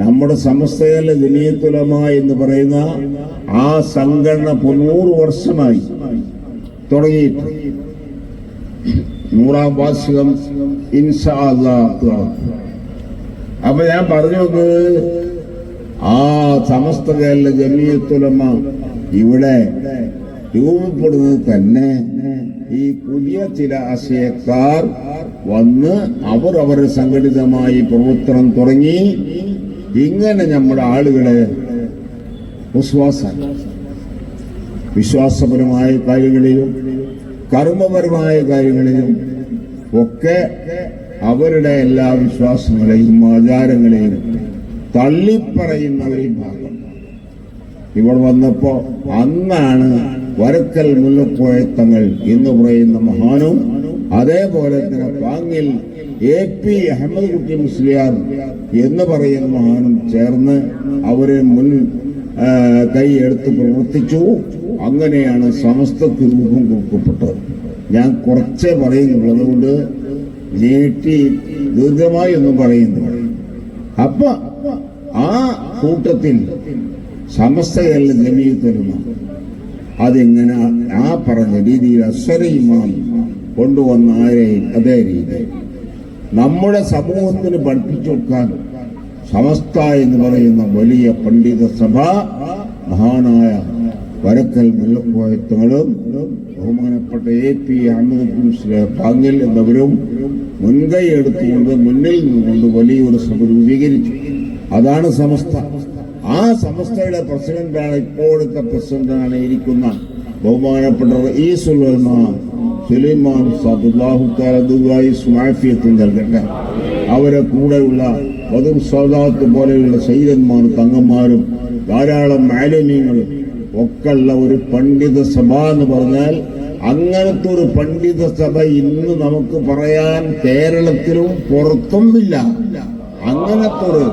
നമ്മുടെ സമസ്തയിലെ ജനീയത്തുലമ എന്ന് പറയുന്ന ആ സംഘടന പൊന്നൂറ് നൂറ് വർഷമായി തുടങ്ങിയിട്ട്. നൂറാം വാർഷികം ഇൻഷാ അപ്പൊ ഞാൻ പറഞ്ഞു വന്നത് ആ സമസ്ത കേരള ജമീയത്തുലമ ഇവിടെ രൂപപ്പെടുന്നത് തന്നെ ഈ പുതിയ ചില ആശയക്കാർ വന്ന് അവർ അവർ സംഘടിതമായി പ്രവർത്തനം തുടങ്ങി. ഇങ്ങനെ നമ്മുടെ ആളുകളെ വിശ്വാസം വിശ്വാസപരമായ കാര്യങ്ങളിലും കർമ്മപരമായ കാര്യങ്ങളിലും ഒക്കെ അവരുടെ എല്ലാ വിശ്വാസങ്ങളെയും ആചാരങ്ങളെയും തള്ളിപ്പറയുന്നവരെയും ഭാഗം. ഇവിടെ വന്നപ്പോ അന്നാണ് വരക്കൽ മുല്ലപ്പോയത്തങ്ങൾ എന്ന് പറയുന്ന മഹാനും അതേപോലെ തന്നെ പാങ്ങിൽ എ പി അഹമ്മദ് കുട്ടി മുസ്ലിയാർ എന്ന് പറയുന്ന മഹാനും ചേർന്ന് അവരെ മുൻ കൈയെടുത്ത് പ്രവർത്തിച്ചു. അങ്ങനെയാണ് സമസ്തക്ക് രൂപം കൊടുക്കപ്പെട്ടത് ഞാൻ കുറച്ചേ പറയുന്നുള്ളൂ. അതുകൊണ്ട് നീട്ടി ദീർഘമായി ഒന്നും പറയുന്നില്ല. അപ്പൊ ആ കൂട്ടത്തിൽ സമസ്തകല്ല ജമീയത്തുലമ. അതെങ്ങനെ ആ പറഞ്ഞ രീതിയിൽ അസ്വരയുമാം കൊണ്ടുവന്ന ആരെയും അതേ രീതി. നമ്മുടെ സമൂഹത്തിന് പഠിപ്പിച്ചു കൊടുക്കാൻ സമസ്ത എന്ന് പറയുന്ന വലിയ പണ്ഡിത സഭ മഹാനായ വരക്കൽ മുല്ലപ്പോയത്തങ്ങളും ബഹുമാനപ്പെട്ട എ പി അഹമ്മദ് പാങ്ങിൽ എന്നിവരും മുൻകൈ എടുത്തുകൊണ്ട് മുന്നിൽ നിന്നുകൊണ്ട് വലിയൊരു സഭ രൂപീകരിച്ചു. അതാണ് സമസ്ത. ആ സമസ്തയുടെ പ്രസിഡന്റാണ് ഇപ്പോഴത്തെ പ്രസിഡന്റാണ് ഇരിക്കുന്ന ബഹുമാനപ്പെട്ട റഈസുൽ സുലൈമാൻ സദുല്ലാഹു താലദുവായി സ്മാഫിയത്ത് നൽകട്ടെ. അവരെ കൂടെയുള്ള പൊതു സൗദാത്ത് പോലെയുള്ള സൈതന്മാരും തങ്ങന്മാരും ധാരാളം മാലിന്യങ്ങളും ഒക്കെയുള്ള ഒരു പണ്ഡിത സഭ എന്ന് പറഞ്ഞാൽ അങ്ങനത്തെ ഒരു പണ്ഡിത സഭ ഇന്ന് നമുക്ക് പറയാൻ കേരളത്തിലും പുറത്തൊന്നുമില്ല. അങ്ങനത്തെ ഒരു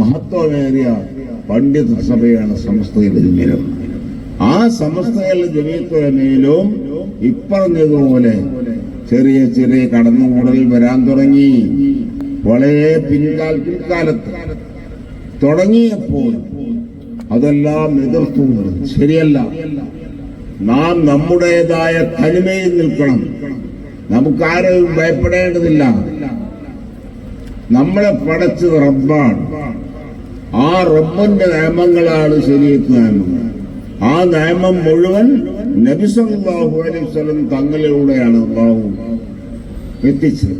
മഹത്വമേറിയ പണ്ഡിത സഭയാണ് സമസ്തയുടെ ജമീലം ആ സമസ്തയിലെ ജമീയത്തുലമയിലും ഇപ്പറഞ്ഞതുപോലെ ചെറിയ ചെറിയ കടന്നുകൂടൽ വരാൻ തുടങ്ങി. വളരെ പിൻകാൽ പിൻകാലത്ത് തുടങ്ങിയപ്പോൾ അതെല്ലാം എതിർത്തുകൊണ്ട് ശരിയല്ല. നാം നമ്മുടേതായ തനിമയിൽ നിൽക്കണം. നമുക്കാരെയും ഭയപ്പെടേണ്ടതില്ല. നമ്മളെ പടച്ചത് റബ്ബാണ്. ആ റബ്ബിന്റെ നിയമങ്ങളാണ് ശരിയത്ത് നിയമങ്ങൾ. ആ നിയമം മുഴുവൻ നബിസല്ലാഹു അലൈഹി സ്വലം തങ്ങളിലൂടെയാണ് അള്ളാഹു എത്തിച്ചത്.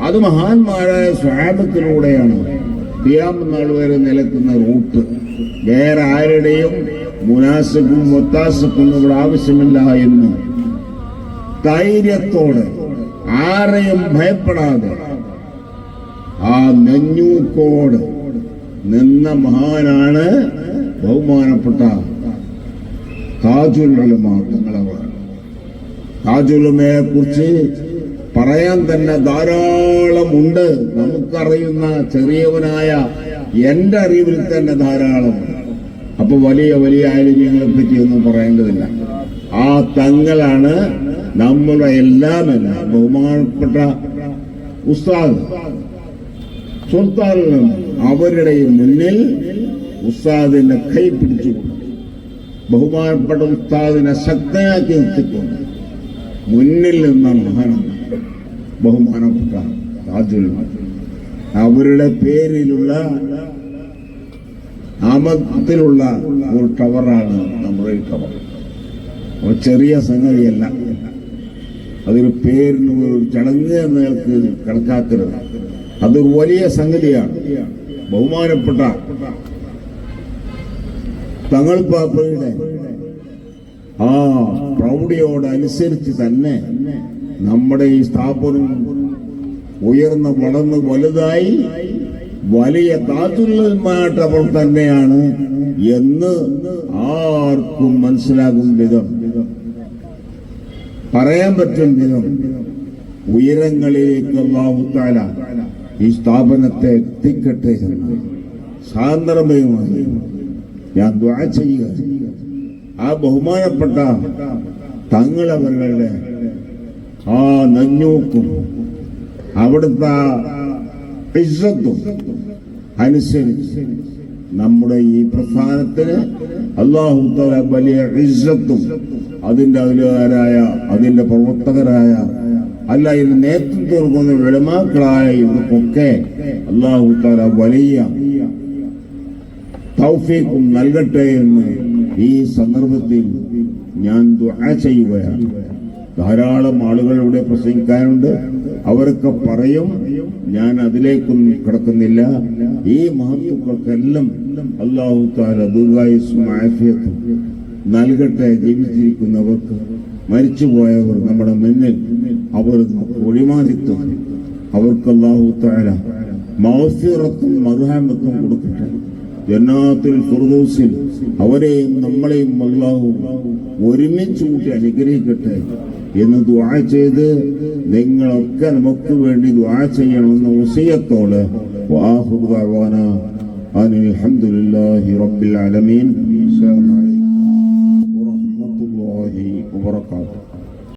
അത് മഹാന്മാരായ സ്വാബത്തിലൂടെയാണ് നാൾ വരെ നിലക്കുന്ന റൂട്ട്. വേറെ ആരുടെയും മുനാസക്കും ഒത്താസക്കും ഇവിടെ ആവശ്യമില്ല എന്ന് ധൈര്യത്തോടെ ആരെയും ഭയപ്പെടാതെ ആ നെഞ്ഞൂക്കോട് നിന്ന മഹാനാണ് ബഹുമാനപ്പെട്ട താജുലുലമ തങ്ങളവർ താജുലുമയെ കുറിച്ച് പറയാൻ തന്നെ ധാരാളം ഉണ്ട് നമുക്കറിയുന്ന ചെറിയവനായ എന്റെ അറിവിൽ തന്നെ ധാരാളമുണ്ട് അപ്പൊ വലിയ വലിയ പറ്റി ഒന്നും പറയേണ്ടതില്ല. ആ തങ്ങളാണ് നമ്മുടെ തന്നെ ബഹുമാനപ്പെട്ട ഉസ്താദ്. സുൽത്താനും അവരുടെ മുന്നിൽ ഉസ്താദിനെ കൈ പിടിച്ചുകൊണ്ട് ബഹുമാനപ്പെട്ട ഉസ്താദിനെ ശക്തനാക്കി നിർത്തിക്കൊണ്ട് മുന്നിൽ നിന്ന മഹാനാണ് ബഹുമാനപ്പെട്ട താജുൽ അവരുടെ പേരിലുള്ള നാമത്തിലുള്ള ഒരു ടവറാണ് നമ്മുടെ ടവർ. ചെറിയ സംഗതിയല്ല. അതൊരു പേരിന് ഒരു ചടങ്ങ് എന്ന് നിങ്ങൾക്ക് കണക്കാക്കരുത്. അതൊരു വലിയ സംഗതിയാണ്. ബഹുമാനപ്പെട്ട തങ്ങൾ പാപ്പയുടെ. ആ പ്രൗഢിയോടനുസരിച്ച് തന്നെ നമ്മുടെ ഈ സ്ഥാപനം ഉയർന്ന് വളർന്ന് വലുതായി വലിയ താത്തുല്യമായിട്ട് അവൾ തന്നെയാണ് എന്ന് ആർക്കും മനസ്സിലാകും വിധം. പറയാൻ പറ്റും വിധം. ഉയരങ്ങളിലേക്ക് അള്ളാഹുത്താല ഈ സ്ഥാപനത്തെ എത്തിക്കട്ടെ എന്ന്. സാന്ദർഭയുമായി. ഞാൻ ദ്വാ ചെയ്യുക. ആ ബഹുമാനപ്പെട്ട തങ്ങളവരുടെ ആ നഞ്ഞൂക്കും അവിടുത്തെ ഇസ്സത്തും അനുസരിച്ച് നമ്മുടെ ഈ പ്രസ്ഥാനത്തിന് അള്ളാഹു വലിയ ഇസ്സത്തും അതിന്റെ അതിലുകാരായ അതിന്റെ പ്രവർത്തകരായ അല്ല ഇതിന് നേതൃത്വം കൊടുക്കുന്ന വിളമാക്കളായ ഇവർക്കൊക്കെ അള്ളാഹു വലിയ തൗഫീഖും നൽകട്ടെ എന്ന് ഈ സന്ദർഭത്തിൽ ഞാൻ ദുആ ചെയ്യുകയാണ്. ധാരാളം ആളുകൾ ഇവിടെ പ്രസംഗിക്കാനുണ്ട്. അവരൊക്കെ പറയും ഞാൻ അതിലേക്കൊന്നും കിടക്കുന്നില്ല. ഈ മഹത്വക്കൾക്കെല്ലാം അള്ളാഹു താല ദീർഘായുസ്സും ആഫിയത്തും നൽകട്ടെ ജീവിച്ചിരിക്കുന്നവർക്ക്. മരിച്ചുപോയവർ നമ്മുടെ മുന്നിൽ അവർ ഒഴിമാതിത്വം അവർക്ക് അള്ളാഹു താല മൗഫിറത്തും മറുഹാമത്തും കൊടുക്കട്ടെ. ജന്നാത്തിൽ ഫുർദൂസിൽ അവരെയും നമ്മളെയും അള്ളാഹും ഒരുമിച്ച് കൂട്ടി അനുഗ്രഹിക്കട്ടെ എന്ന് ദ്വാ ചെയ്ത് നിങ്ങളൊക്കെ നമുക്ക് വേണ്ടി ദ്വാ ചെയ്യണമെന്ന ഉസയത്തോട് വാഹുദാന അനിൽ അൽഹംദുലില്ലാഹി റബ്ബിൽ അലൈക്കും